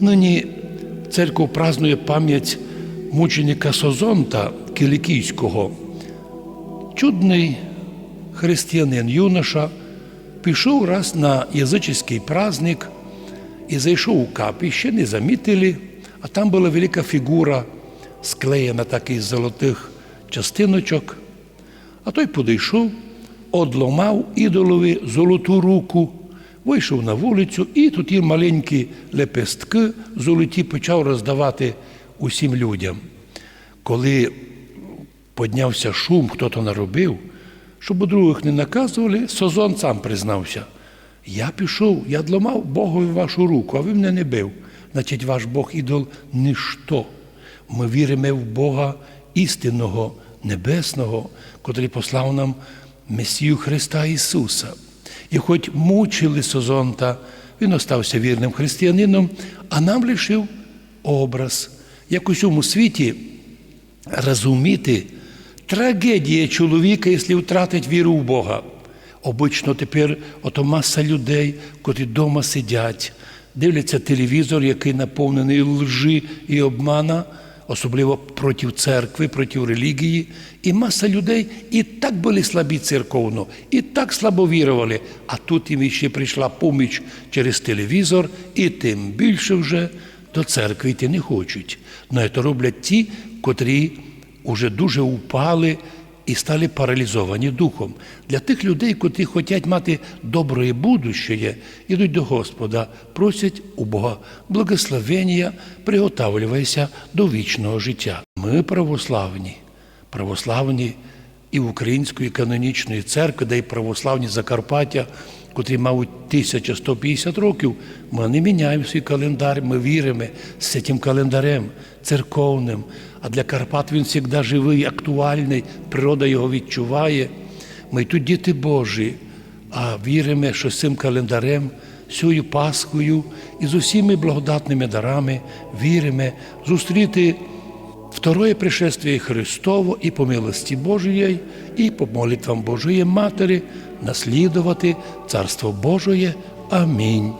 Нині церква празнує пам'ять мученика Созонта Кілікійського. Чудний християнин юноша пішов раз на язичний праздник і зайшов у капіще, не замітили, а там була велика фігура, склеєна так із золотих частиночок. А той подійшов, одломав ідолові золоту руку, вийшов на вулицю і тут ті маленькі лепестки золоті почав роздавати усім людям. Коли піднявся шум, хто то наробив, щоб у других не наказували, Созон сам признався. Я пішов, я дламав Богові вашу руку, а ви мене не бив. Значить, ваш Бог ідол ніщо. Ми віримо в Бога істинного, небесного, котрий послав нам Месію Христа Ісуса. І хоч мучили Созонта, він остався вірним християнином, а нам лишив образ, як у цьому світі розуміти трагедія чоловіка, якщо втратить віру в Бога. Обично тепер ото маса людей, котрі вдома сидять, дивляться телевізор, який наповнений лжи і обмана, особливо проти церкви, проти релігії. І маса людей і так були слабі церковно, і так слабо вірували. А тут їм ще прийшла поміч через телевізор, і тим більше вже до церкви йти не хочуть. Ну це роблять ті, котрі вже дуже упали і стали паралізовані духом. Для тих людей, котрі хочуть мати добре будущее, ідуть до Господа, просять у Бога благословення, приготавлювайся до вічного життя. Ми православні, православні і Української канонічної церкви, де й православні Закарпаття, котрі мають 1150 років, ми не міняємо свій календар, ми віримо з цим календарем церковним. А для Карпат він завжди живий, актуальний, природа його відчуває. Ми тут діти Божі, а віримо, що з цим календарем, цією Пасхою і з усіми благодатними дарами віримо зустріти второе пришествие Христово і по милості Божої, і по молитвам Божої Матері наслідувати Царство Божоє. Амінь.